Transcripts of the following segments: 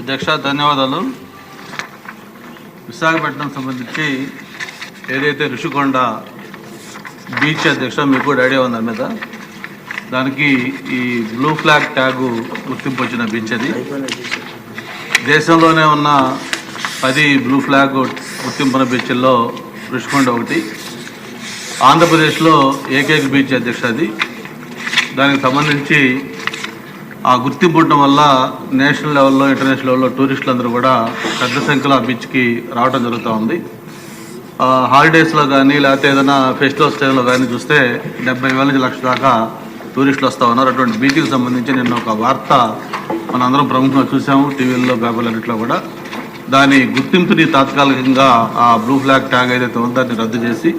అధ్యక్ష ధన్యవాదాలు. విశాఖపట్నం సంబంధించి ఏదైతే ఋషికొండ బీచ్ అధ్యక్ష మీకు కూడా ఐడియా ఉంది దాని మీద. దానికి ఈ బ్లూ ఫ్లాగ్ ట్యాగు గుర్తింపు వచ్చిన బీచ్ అది. దేశంలోనే ఉన్న పది బ్లూ ఫ్లాగ్ గుర్తింపున బీచ్ల్లో ఋషికొండ ఒకటి. ఆంధ్రప్రదేశ్లో ఏకైక బీచ్ అధ్యక్ష అది. దానికి సంబంధించి ఆ గుర్తింపు ఉండటం వల్ల నేషనల్ లెవెల్లో ఇంటర్నేషనల్ లెవెల్లో టూరిస్టులు అందరూ కూడా పెద్ద సంఖ్యలో ఆ బీచ్కి రావడం జరుగుతూ ఉంది. హాలిడేస్లో కానీ లేకపోతే ఏదైనా ఫెస్టివల్స్ టైంలో కానీ చూస్తే డెబ్బై వేల నుంచి లక్షల దాకా టూరిస్టులు వస్తూ ఉన్నారు. అటువంటి బీచ్కి సంబంధించి నిన్న ఒక వార్త మనందరం ప్రముఖంగా చూసాము టీవీల్లో పేపర్లన్నింటిలో కూడా. దాని గుర్తింపుని తాత్కాలికంగా ఆ బ్లూ ఫ్లాగ్ ట్యాగ్ ఏదైతే ఉందో దాన్ని రద్దు చేసి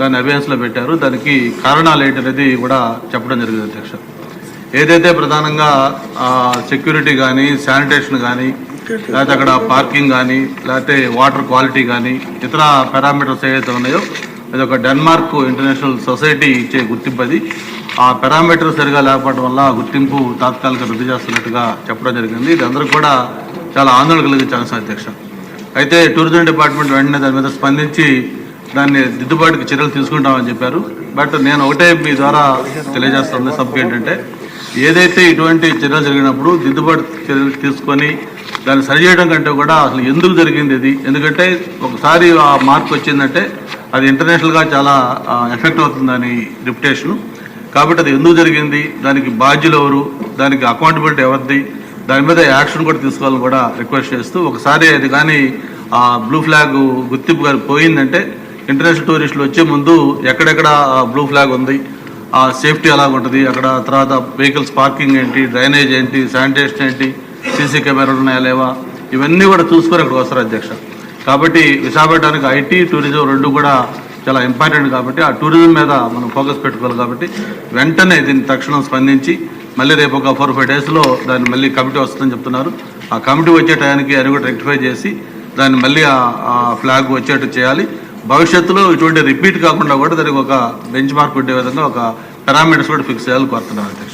దాన్ని అభ్యాసంలో పెట్టారు. దానికి కారణాలు ఏంటనేది కూడా చెప్పడం జరిగింది అధ్యక్ష. ఏదైతే ప్రధానంగా సెక్యూరిటీ కానీ శానిటేషన్ కానీ లేకపోతే అక్కడ పార్కింగ్ కానీ లేకపోతే వాటర్ క్వాలిటీ కానీ ఇతర పారామీటర్స్ ఏవైతే ఉన్నాయో అది ఒక డెన్మార్క్ ఇంటర్నేషనల్ సొసైటీ ఇచ్చే గుర్తింపు అది. ఆ పారామీటర్ సరిగా లేకపోవడం వల్ల గుర్తింపు తాత్కాలిక రద్దు చేస్తున్నట్టుగా చెప్పడం జరిగింది. ఇది అందరూ కూడా చాలా ఆందోళన కలిగించే అంశం అధ్యక్ష. అయితే టూరిజం డిపార్ట్మెంట్ వెంటనే దాని మీద స్పందించి దాన్ని దిద్దుబాటుకి చర్యలు తీసుకుంటామని చెప్పారు. బట్ నేను ఒకటే మీ ద్వారా తెలియజేస్తుంది సభ్యు ఏంటంటే ఏదైతే ఇటువంటి చర్యలు జరిగినప్పుడు దిద్దుబాటు చర్యలు తీసుకొని దాన్ని సరిచేయడం కంటే కూడా అసలు ఎందుకు జరిగింది ఇది? ఎందుకంటే ఒకసారి ఆ మార్క్ వచ్చిందంటే అది ఇంటర్నేషనల్గా చాలా ఎఫెక్ట్ అవుతుందని రిప్యుటేషన్ కాబట్టి అది ఎందుకు జరిగింది? దానికి బాధ్యులు ఎవరు? దానికి అకౌంటబిలిటీ ఎవరిది? దాని మీద యాక్షన్ కూడా తీసుకోవాలని కూడా రిక్వెస్ట్ చేస్తూ ఒకసారి అది కానీ ఆ బ్లూ ఫ్లాగ్ గుర్తింపు కానీ పోయిందంటే ఇంటర్నేషనల్ టూరిస్టులు వచ్చే ముందు ఎక్కడెక్కడ బ్లూ ఫ్లాగ్ ఉంది? ఆ సేఫ్టీ ఎలాగ ఉంటుంది. అక్కడ తర్వాత వెహికల్స్ పార్కింగ్ ఏంటి డ్రైనేజ్ ఏంటి శానిటేషన్ ఏంటి సీసీ కెమెరాలు ఉన్నాయా లేవా ఇవన్నీ కూడా చూసుకొని అక్కడ వస్తారు అధ్యక్ష. కాబట్టి విశాఖపట్నానికి ఐటీ టూరిజం రెండు కూడా చాలా ఇంపార్టెంట్ కాబట్టి ఆ టూరిజం మీద మనం ఫోకస్ పెట్టుకోవాలి కాబట్టి వెంటనే దీన్ని తక్షణం స్పందించి మళ్ళీ రేపు ఒక ఫోర్ ఫైవ్ డేస్లో దాన్ని మళ్ళీ కమిటీ వస్తుందని చెప్తున్నారు. ఆ కమిటీ వచ్చే టయానికి అది కూడా రెక్టిఫై చేసి దాన్ని మళ్ళీ ఆ ఫ్లాగ్ వచ్చేట్టు చేయాలి. భవిష్యత్తులో ఇటువంటి రిపీట్ కాకుండా కూడా దానికి ఒక బెంచ్ మార్క్ ఉండే విధంగా ఒక పారామీటర్స్ కూడా ఫిక్స్ చేయాలని కోరుతున్నాను